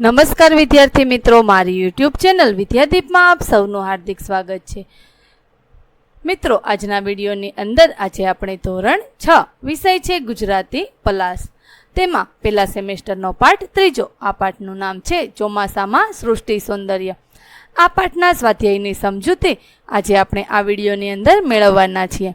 નમસ્કાર વિદ્યાર્થી મિત્રો, મારી યુટ્યુબ ચેનલ વિદ્યાદીપમાં આપ સૌનું હાર્દિક સ્વાગત છે. મિત્રો, આજના વિડીયોની અંદર આજે આપણે ધોરણ છ, વિષય છે ગુજરાતી પલાસ. તેમાં પહેલા સેમેસ્ટરનો પાઠ, ત્રીજો, આ પાઠનું નામ છે ચોમાસામાં સૃષ્ટિ સૌંદર્ય. આ પાઠના સ્વાધ્યાયની સમજૂતી આજે આપણે આ વિડીયોની અંદર મેળવવાના છીએ.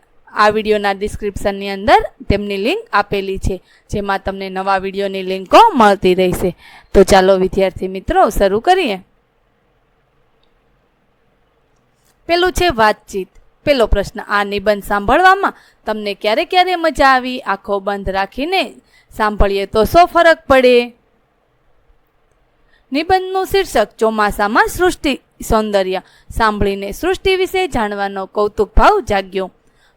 આ વિડીયોના ડિસ્ક્રિપ્શનની અંદર તેમની લિંક આપેલી છે, જેમાં તમને નવા વિડીયોની લિંકો મળતી રહેશે. તો ચાલો વિદ્યાર્થી મિત્રો, શરૂ કરીએ. પેલું છે વાતચીત. પેલો પ્રશ્ન, આ નિબંધ સાંભળવામાં તમને ક્યારે ક્યારે મજા આવી? આંખો બંધ રાખીને સાંભળીએ તો શો ફરક પડે? નિબંધનું શીર્ષક, ચોમાસામાં સૃષ્ટિ, સૌંદર્ય. સાંભળીને સૃષ્ટિ વિશે જાણવાનો કૌતુક ભાવ જાગ્યો.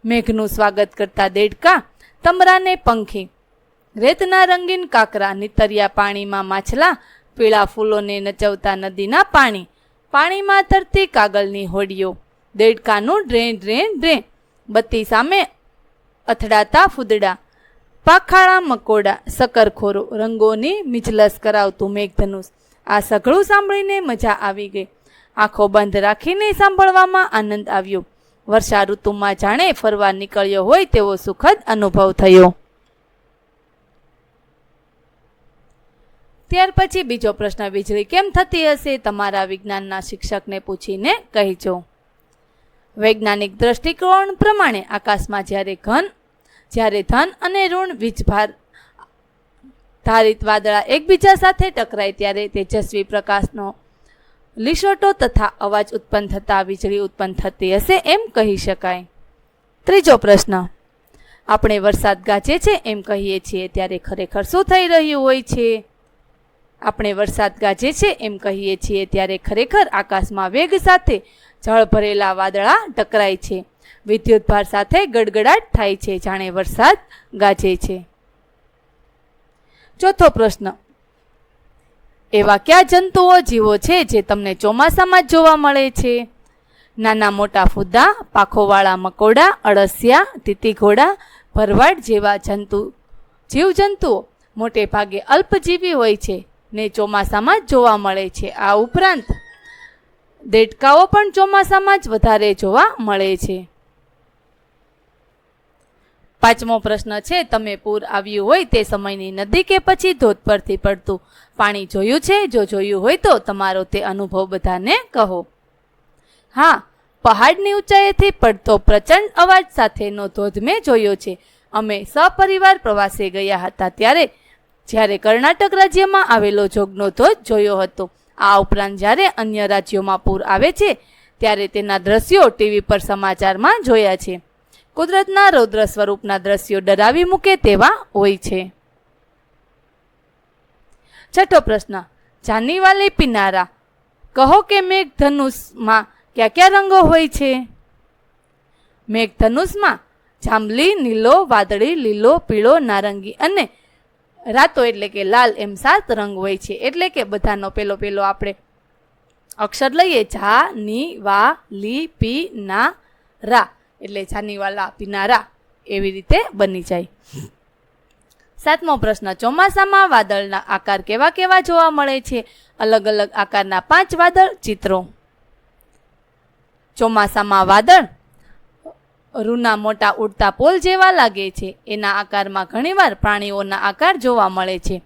મેઘનું સ્વાગત કરતા દેડકા તમરાને પંખી. રેતના રંગીન કાકરા નીતરિયા પાણીમાં માછલા પીળા ફૂલોને નચવતા નદીના પાણી. પાણીમાં તરતી કાગળની હોડીઓ. દેડકાનું ડ્રેન ડ્રેન ડ્રે બત્તી સામે અથડાતા ફૂદડા. પાખાળા મકોડા, સકરખોરો, રંગોની મિજલસ કરાવતું મેઘધનુષ. આ સઘળું સાંભળીને મજા આવી ગઈ. આંખો બંધ રાખીને સાંભળવામાં આનંદ આવ્યો. વર્ષા ઋતુમાં જાણે ફરવા નીકળ્યો હોય તેવો સુખદ અનુભવ થયો. ત્યાર પછી બીજો પ્રશ્ન વીજળી કેમ થતી હશે તમારા વિજ્ઞાનના શિક્ષકને પૂછીને કહેજો. વૈજ્ઞાનિક દ્રષ્ટિકોણ પ્રમાણે આકાશમાં જ્યારે ઘન, જ્યારે ધન અને ઋણ વીજભાર ધારિત વાદળા એકબીજા સાથે ટકરાય ત્યારે તેજસ્વી પ્રકાશનો લીસોટો તથા અવાજ ઉત્પન્ન થતા વીજળી ઉત્પન્ન થતી હશે એમ કહી શકાય. ત્રીજો પ્રશ્ન. આપણે વરસાદ ગાજે છે એમ કહીએ છીએ ત્યારે ખરેખર શું થઈ રહ્યું હોય છે? આપણે વરસાદ ગાજે છે એમ કહીએ છીએ ત્યારે ખરેખર આકાશમાં વેગ સાથે જળ ભરેલા વાદળા ટકરાય છે. વિદ્યુત ભાર સાથે ગડગડાટ થાય છે, જાણે વરસાદ ગાજે છે. ચોથો પ્રશ્ન. એવા કયા જંતુઓ જીવો છે જે તમને ચોમાસામાં જ જોવા મળે છે? નાના મોટા ફૂદા, પાખોવાળા મકોડા, અળસિયા, તીતીઘોડા, ભરવાડ જેવા જંતુ. જીવજંતુઓ મોટે ભાગે અલ્પજીવી હોય છે ને ચોમાસામાં જ જોવા મળે છે. આ ઉપરાંત દેડકાઓ પણ ચોમાસામાં જ વધારે જોવા મળે છે. પાંચમો પ્રશ્ન છે, તમે પૂર આવ્યું હોય તે સમયની નદી કે પછી ધોધ પરથી પડતું પાણી જોયું છે? જો જોયું હોય તો તમારો તે અનુભવ બધાને કહો. હા, પહાડની ઊંચાઈથી પડતો પ્રચંડ અવાજ સાથેનો ધોધ મેં જોયો છે. અમે સપરિવાર પ્રવાસે ગયા હતા ત્યારે, જ્યારે કર્ણાટક રાજ્યમાં આવેલો જોગનો ધોધ જોયો હતો. આ ઉપરાંત જ્યારે અન્ય રાજ્યોમાં પૂર આવે છે, ત્યારે તેના દ્રશ્યો ટીવી પર સમાચારમાં જોયા છે. કુદરતના રૌદ્ર સ્વરૂપના દ્રશ્યો ડરાવી મૂકે તેવા હોય છે. છઠ્ઠો પ્રશ્ન, જાનીવાલી પિનારા. કહો કે મેઘધનુષમાં કયા કયા રંગો હોય છે? મેઘધનુષમાં જાંબલી, નીલો, વાદળી, લીલો, પીળો, નારંગી અને રાતો એટલે કે લાલ એમ સાત રંગ હોય છે. એટલે કે બધાનો પેલો પેલો આપણે અક્ષર લઈએ. જા ની વા લી પી ના રા એટલે છાનીવાલા પિનારા એવી રીતે બની જાય. સાતમો પ્રશ્ન, ચોમાસામાં વાદળના આકાર કેવા કેવા જોવા મળે છે? અલગ અલગ આકારના પાંચ વાદળ ચિત્રો. ચોમાસામાં વાદળ રૂના મોટા ઉડતા પોલ જેવા લાગે છે. એના આકારમાં ઘણીવાર પ્રાણીઓના આકાર જોવા મળે છે.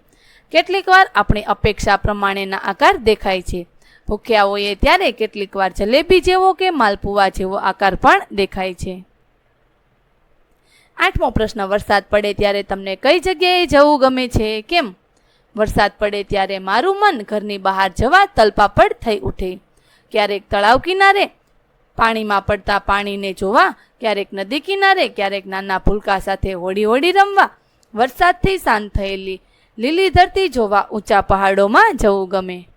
કેટલીકવાર આપણી અપેક્ષા પ્રમાણેના આકાર દેખાય છે. ભૂખ્યા હોઈએ ત્યારે કેટલીક વાર જલેબી જેવો કે માલપુવા જેવો આકાર પણ દેખાય છે. આઠમો પ્રશ્ન, વરસાદ પડે ત્યારે તમને કઈ જગ્યાએ જવું ગમે છે? કેમ? વરસાદ પડે ત્યારે મારું મન ઘરની બહાર જવા તલપાપડ થઈ ઉઠે. ક્યારેક તળાવ કિનારે પાણીમાં પડતા પાણીને જોવા, ક્યારેક નદી કિનારે, ક્યારેક નાના ભૂલકા સાથે હોડી હોડી રમવા, વરસાદથી શાંત થયેલી લીલી ધરતી જોવા ઊંચા પહાડોમાં જવું ગમે.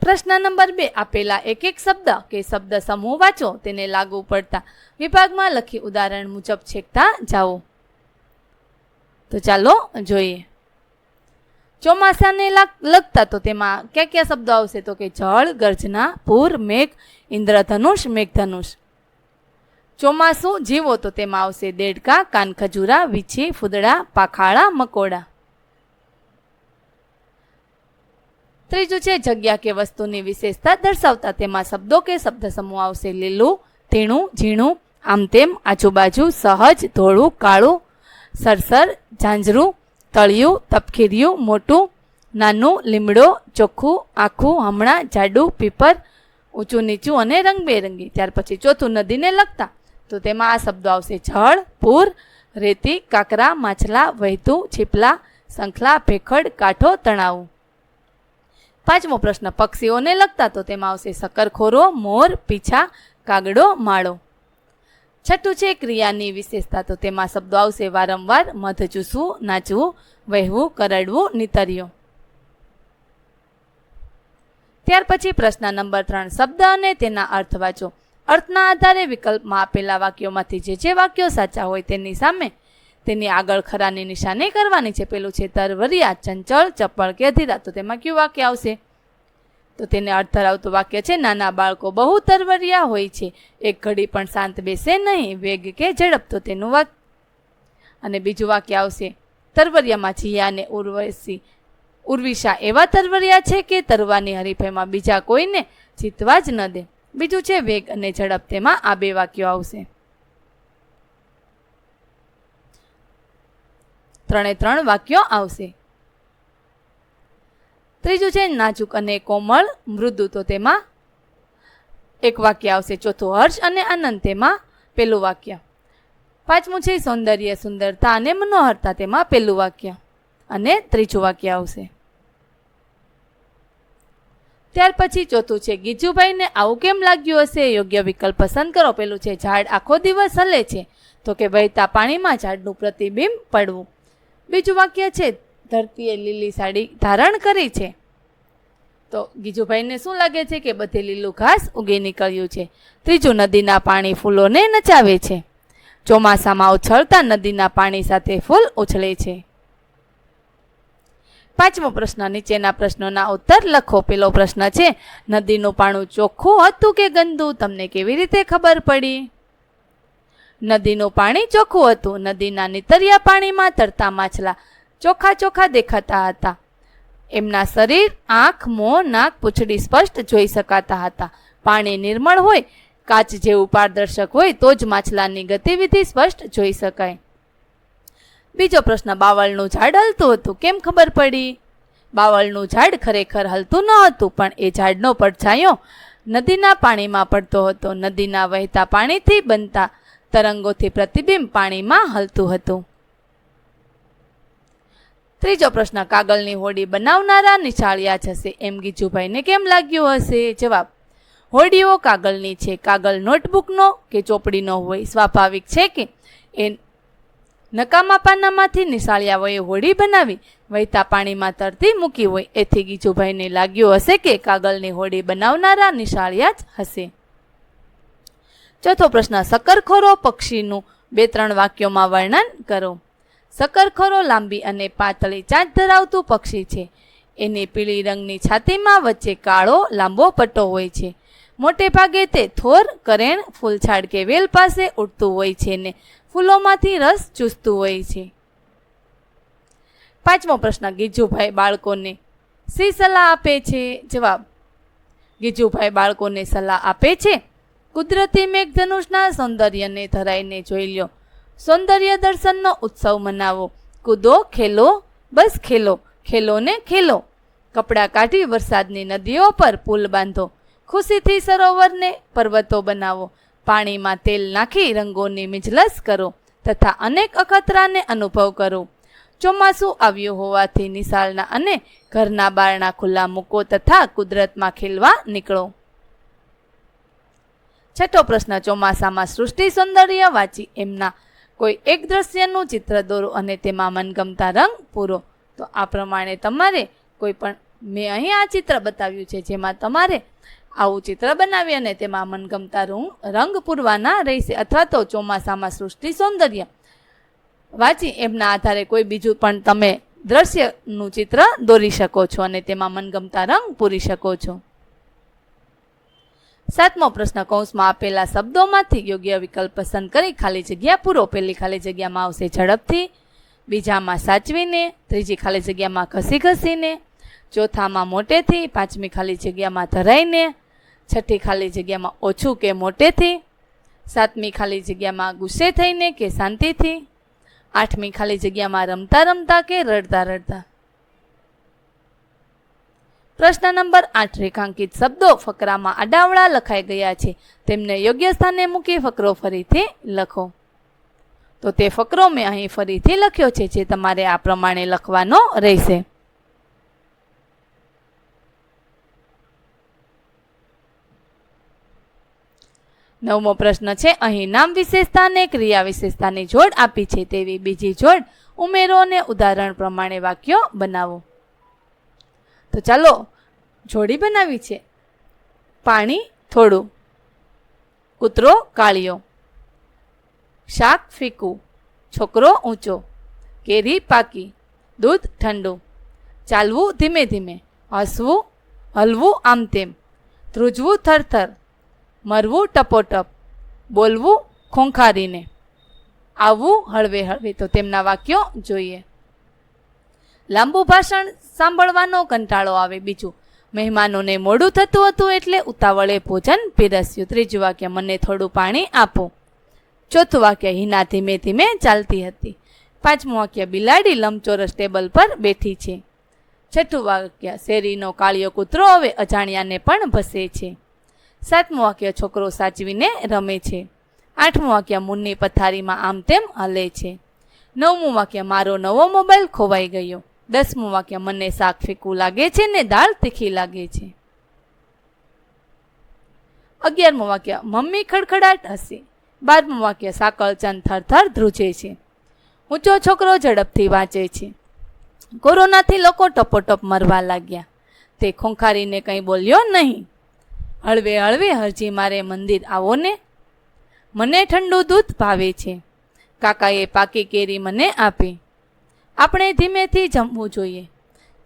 પ્રશ્ન નંબર બે, આપેલા એક એક શબ્દ કે શબ્દ સમૂહ વાંચો, તેને લાગુ પડતા વિભાગમાં લખી ઉદાહરણ મુજબ છેકતા જાઓ. તો ચાલો જોઈએ. ચોમાસાને લાગ- લગતા તો તેમાં કયા કયા શબ્દો આવશે? તો કે જળ, ગર્જના, પૂર, મેઘ, ઇન્દ્રધનુષ, મેઘધનુષ. ચોમાસું જીવો તો તેમાં આવશે દેડકા, કાનખજૂરા, વીછી, ફૂદડા, પાખાળા, મકોડા. ત્રીજું છે, જગ્યા કે વસ્તુની વિશેષતા દર્શાવતા તેમાં શબ્દો કે શબ્દ સમૂહ આવશે. લીલું, તીણું, ઝીણું, આમ તેમ આજુબાજુ સહજ, ધોળું, કાળું, સરસર, ઝાંઝરું, તળિયું, તપખીરિયું, મોટું, નાનું, લીમડો, ચોખ્ખું, આખું, હમણાં, જાડું, પીપર, ઊંચું, નીચું અને રંગબેરંગી. ત્યાર પછી ચોથું, નદીને લગતા તો તેમાં આ શબ્દો આવશે. જળ પૂર, રેતી, કાકરા, માછલા વહેતું છીપલા શંખલા ભેખડ, કાંઠો, તણાવું. પાંચમો પ્રશ્ન, પક્ષીઓને લગતા તો તેમાં આવશે શક્કરખોરો મોર, પીછા, કાગડો, માળો. છઠ્ઠું છે, ક્રિયાની વિશેષતા તો તેમાં શબ્દો આવશે વારંવાર મધ ચૂસવું નાચવું, વહેવું, કરડવું, નીતર્યું. ત્યાર પછી પ્રશ્ન નંબર ત્રણ, શબ્દ અને તેના અર્થ વાંચો. અર્થના આધારે વિકલ્પમાં આપેલા વાક્યોમાંથી જે જે વાક્યો સાચા હોય તેની સામે તેની આગળ ખરાની નિશાની કરવાની છે. પેલું છે તરવરિયા, ચંચળ ચપળ કે અધીરા. તો તેમાં કયું વાક્ય આવશે? તો તેને અર્થ ધરાવતું વાક્ય છે, નાના બાળકો બહુ તરવરિયા હોય છે. એક ઘડી પણ શાંત બેસે નહીં, વેગ કે ઝડપ. તો તેનું વાક્ય અને બીજું વાક્ય આવશે, તરવરિયામાં જીયા અને ઉર્વશી, ઉર્વિશા એવા તરવરિયા છે કે તરવાની હરીફાઈમાં બીજા કોઈને જીતવા જ ન દે. બીજું છે વેગ અને ઝડપ. તેમાં આ બે વાક્યો આવશે. ત્રણે ત્રણ વાક્યો આવશે. ત્રીજું છે, નાજુક અને કોમળ મૃદુ. તો તેમાં એક વાક્ય આવશે, ચોથું હર્ષ અને આનંદ. તેમાં પેલું વાક્ય. પાંચમું છે, સૌંદર્ય, સુંદરતા અને મનોહરતા. તેમાં પેલું વાક્ય અને ત્રીજું વાક્ય આવશે. ત્યાર પછી ચોથું છે, ગીજુભાઈને આવું કેમ લાગ્યું હશે? યોગ્ય વિકલ્પ પસંદ કરો. પેલું છે, ઝાડ આખો દિવસ હલે છે. તો કે વહેતા પાણીમાં ઝાડનું પ્રતિબિંબ પડવું. બીજું વાક્ય છે, ધરતીએ લીલી સાડી ધારણ કરી છે. તો ગીજુભાઈને શું લાગે છે કે બધે લીલું ઘાસ ઉગી નીકળ્યું છે? ત્રીજું, નદીના પાણી ફૂલોને નચાવે છે. ચોમાસામાં ઉછળતા નદીના પાણી સાથે ફૂલ ઉછળે છે. પાંચમો પ્રશ્ન, નીચેના પ્રશ્નોના ઉત્તર લખો. પેલો પ્રશ્ન છે, નદીનું પાણું ચોખ્ખું હતું કે ગંદુ? તમને કેવી રીતે ખબર પડી? નદીનું પાણી ચોખ્ખું હતું. નદીના નીતરિયા પાણીમાં તરતા માછલા ચોખ્ખા ચોખ્ખા દેખાતા હતા. એમના શરીર, આંખ, મોં, નાક પૂંછડી સ્પષ્ટ જોઈ શકાતા હતા. પાણી નિર્મળ હોય, કાચ જેવું પારદર્શક હોય તો જ માછલાની ગતિવિધિ સ્પષ્ટ જોઈ શકાય. બીજો પ્રશ્ન, બાવળનું ઝાડ હલતું હતું. કેમ ખબર પડી? બાવળનું ઝાડ ખરેખર હલતું ન હતું, પણ એ ઝાડનો પડછાયો નદીના પાણીમાં પડતો હતો. નદીના વહેતા પાણીથી બનતા તરંગોથી પ્રતિબિંબ પાણીમાં હલતું હતું. ત્રીજો પ્રશ્ન, કાગળની હોડી બનાવનારા નિશાળિયા જશે. એમ ગીજુભાઈને કેમ લાગ્યું હશે? જવાબ, હોડીઓ કાગળની છે. કાગળ નોટબુકનો કે ચોપડીનો હોય? સ્વાભાવિક છે કે એ નકામા પાનામાંથી નિશાળિયાઓએ હોડી બનાવી વહેતા પાણીમાં તરતી મૂકી હોય. એથી ગીજુભાઈને લાગ્યું હશે કે કાગળની હોડી બનાવનારા નિશાળિયા જ હશે. ચોથો પ્રશ્ન, શકરખોરો પક્ષીનું બે ત્રણ વાક્યોમાં વર્ણન કરો. શકરખોરો લાંબી અને પાતળી ચાંચ ધરાવતું પક્ષી છે. એની પીળી રંગની છાતીમાં વચ્ચે કાળો, લાંબો પટ્ટો હોય છે. મોટે ભાગે તે થોર, કરેણ, ફૂલછાડ કે વેલ પાસે ઉડતું હોય છે ને ફૂલોમાંથી રસ ચૂસતું હોય છે. પાંચમો પ્રશ્ન, ગીજુભાઈ બાળકોને શી સલાહ આપે છે? જવાબ, ગીજુભાઈ બાળકોને સલાહ આપે છે? કુદરતી મેઘધનુષના સૌંદર્યને ધરાઈને જોઈ લ્યો. સૌંદર્ય દર્શનનો ઉત્સવ મનાવો. કૂદો, ખેલો, બસ ખેલો ખેલો ને ખેલો. કપડાં કાઢી વરસાદની નદીઓ પર પુલ બાંધો. ખુશીથી સરોવરને પર્વતો બનાવો. પાણીમાં તેલ નાખી રંગોની મિજલસ કરો તથા અનેક અખતરાને અનુભવ કરો. ચોમાસું આવ્યું હોવાથી નિશાળના અને ઘરના બારણા ખુલ્લા મૂકો તથા કુદરતમાં ખેલવા નીકળો. છઠ્ઠો પ્રશ્ન, ચોમાસામાં સૃષ્ટિ સૌંદર્ય વાંચી એમના કોઈ એક દ્રશ્યનું ચિત્ર દોરો અને તેમાં મનગમતા રંગ પૂરો. તો આ પ્રમાણે તમારે કોઈ પણ, મેં અહીં આ ચિત્ર બતાવ્યું છે જેમાં તમારે આવું ચિત્ર બનાવી અને તેમાં મનગમતા રંગ રંગ પૂરવાના રહેશે. અથવા તો ચોમાસામાં સૃષ્ટિ સૌંદર્ય વાંચી એમના આધારે કોઈ બીજું પણ તમે દ્રશ્યનું ચિત્ર દોરી શકો છો અને તેમાં મનગમતા રંગ પૂરી શકો છો. સાતમો પ્રશ્ન કૌંસમાં આપેલા શબ્દોમાંથી યોગ્ય વિકલ્પ પસંદ કરી ખાલી જગ્યા પૂરો. પહેલી ખાલી જગ્યામાં આવશે ઝડપથી. બીજામાં સાચવીને. ત્રીજી ખાલી જગ્યામાં ઘસી ઘસીને. ચોથામાં મોટેથી. પાંચમી ખાલી જગ્યામાં ધરાઈને. છઠ્ઠી ખાલી જગ્યામાં ઓછું કે મોટેથી. સાતમી ખાલી જગ્યામાં ગુસ્સે થઈને કે શાંતિથી. આઠમી ખાલી જગ્યામાં રમતા રમતા કે રડતા રડતા. પ્રશ્ન નંબર આઠ, રેખાંકિત શબ્દો ફકરામાં અડાવડા લખાઈ ગયા છે. તેમને યોગ્ય સ્થાને મૂકી ફકરો ફરીથી લખો. તો તે ફકરો મેં અહીં ફરીથી લખ્યો છે, જે તમારે આ પ્રમાણે લખવાનો રહેશે. નવમો પ્રશ્ન છે, અહીં નામ વિશેષતાને ક્રિયા વિશેષતાની જોડ આપી છે, તેવી બીજી જોડ ઉમેરો અને ઉદાહરણ પ્રમાણે વાક્યો બનાવો. તો ચાલો, જોડી બનાવી છે. પાણી થોડું, કૂતરો કાળિયો. શાક ફીકું, છોકરો ઊંચો. કેરી પાકી, દૂધ ઠંડુ. ચાલવું ધીમે ધીમે, હસવું, હલવું આમ તેમ. ધ્રુજવું થરથર, મરવું ટપોટપ, બોલવું ખોંખારીને. આવવું હળવે હળવે તો તેમના વાક્યો જોઈએ. લાંબુ ભાષણ સાંભળવાનો કંટાળો આવે બીજું. મહેમાનોને મોડું થતું હતું એટલે ઉતાવળે ભોજન પીરસ્યું. ત્રીજું વાક્ય, મને થોડું પાણી આપો. ચોથું વાક્ય, હિના ધીમે ધીમે ચાલતી હતી. પાંચમું વાક્ય, બિલાડી લંબચોરસ ટેબલ પર બેઠી છે. છઠ્ઠું વાક્ય, શેરીનો કાળિયો કૂતરો હવે અજાણ્યાને પણ ભસે છે. સાતમું વાક્ય, છોકરો સાચવીને રમે છે. આઠમું વાક્ય, મુન્ની પથારીમાં આમ તેમ હલે છે. નવમું વાક્ય, મારો નવો મોબાઈલ ખોવાઈ ગયો. દસમું વાક્ય, મને શાક ફીકું લાગે છે ને દાળ તીખી લાગે છે. અગિયારમું વાક્ય, મમ્મી ખડખડાટ હસી બારમું વાક્ય સાકળચંદ થરથર ધ્રુજે છે. ઊંચો છોકરો ઝડપથી વાંચે છે. કોરોનાથી લોકો ટપોટપ મરવા લાગ્યા. તે ખોંખારીને કંઈ બોલ્યો નહીં. હળવે હળવે, હરજી મારે મંદિર આવો ને. મને ઠંડુ દૂધ ભાવે છે. કાકાએ પાકી કેરી મને આપી. આપણે ધીમેથી જમવું જોઈએ.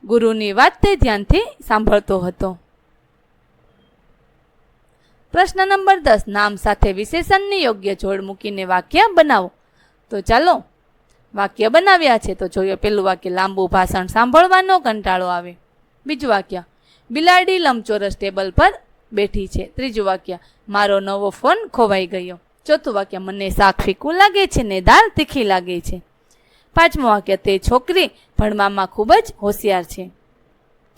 ગુરુની વાત તે ધ્યાનથી સાંભળતો હતો. પ્રશ્ન નંબર દસ, નામ સાથે વિશેષણની યોગ્ય જોડ મૂકીને વાક્ય બનાવો. તો ચાલો, વાક્ય બનાવ્યા છે તો જોઈએ પેલું વાક્ય, લાંબુ ભાષણ સાંભળવાનો કંટાળો આવે. બીજું વાક્ય, બિલાડી લંબચોરસ ટેબલ પર બેઠી છે. ત્રીજું વાક્ય, મારો નવો ફોન ખોવાઈ ગયો. ચોથું વાક્ય, મને શાક ફીકું લાગે છે ને દાળ તીખી લાગે છે? પાંચમું વાક્ય, તે છોકરી ભણવામાં ખૂબ જ હોશિયાર છે.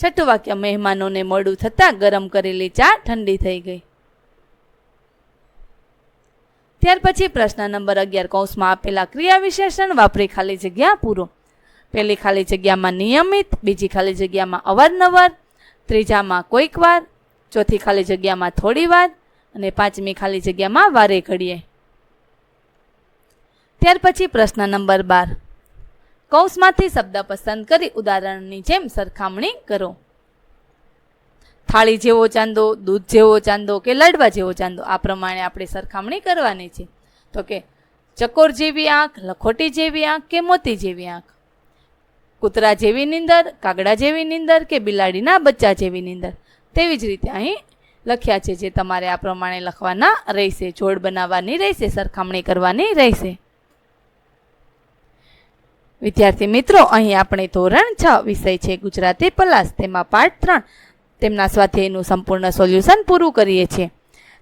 છઠ્ઠું વાક્ય, મહેમાનોને મોડું થતાં ગરમ કરેલી ચા ઠંડી થઈ ગઈ. ત્યાર પછી પ્રશ્ન નંબર અગિયાર, કૌંસમાં આપેલા ક્રિયા વિશેષણ વાપરી ખાલી જગ્યા પૂરો. પહેલી, ખાલી જગ્યામાં નિયમિત. બીજી, ખાલી જગ્યામાં અવારનવાર. ત્રીજામાં, કોઈક વાર. ચોથી, ખાલી જગ્યામાં થોડી વાર. અને પાંચમી, ખાલી જગ્યામાં વારે ઘડીએ. ત્યાર પછી પ્રશ્ન નંબર બાર કૌંસમાંથી શબ્દ પસંદ કરી ઉદાહરણની જેમ સરખામણી કરો. થાળી જેવો ચાંદો, દૂધ જેવો ચાંદો કે લાડવા જેવો ચાંદો, આ પ્રમાણે આપણે સરખામણી કરવાની છે. તો કે ચકોર જેવી આંખ, લખોટી જેવી આંખ કે મોતી જેવી આંખ? કૂતરા જેવી નીંદર, કાગડા જેવી નીંદર કે બિલાડીના બચ્ચા જેવી નીંદર? તેવી જ રીતે અહીં લખ્યા છે જે તમારે આ પ્રમાણે લખવાના રહેશે, જોડ બનાવવાની રહેશે, સરખામણી કરવાની રહેશે. વિદ્યાર્થી મિત્રો, અહીં આપણે ધોરણ છ વિષય છે ગુજરાતી પલાસ તેમાં પાઠ ત્રણ, તેમના સ્વાધ્યાયનું સંપૂર્ણ સોલ્યુશન પૂરું કરીએ છીએ.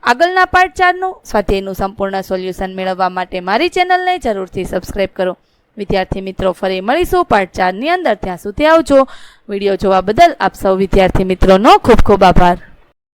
આગળના પાઠ ચારનું સ્વાધ્યાયનું સંપૂર્ણ સોલ્યુશન મેળવવા માટે મારી ચેનલને જરૂરથી સબસ્ક્રાઈબ કરો. વિદ્યાર્થી મિત્રો, ફરી મળીશું પાઠ ચારની અંદર. ત્યાં સુધી આવજો. વીડિયો જોવા બદલ આપ સૌ વિદ્યાર્થી મિત્રોનો ખૂબ ખૂબ આભાર.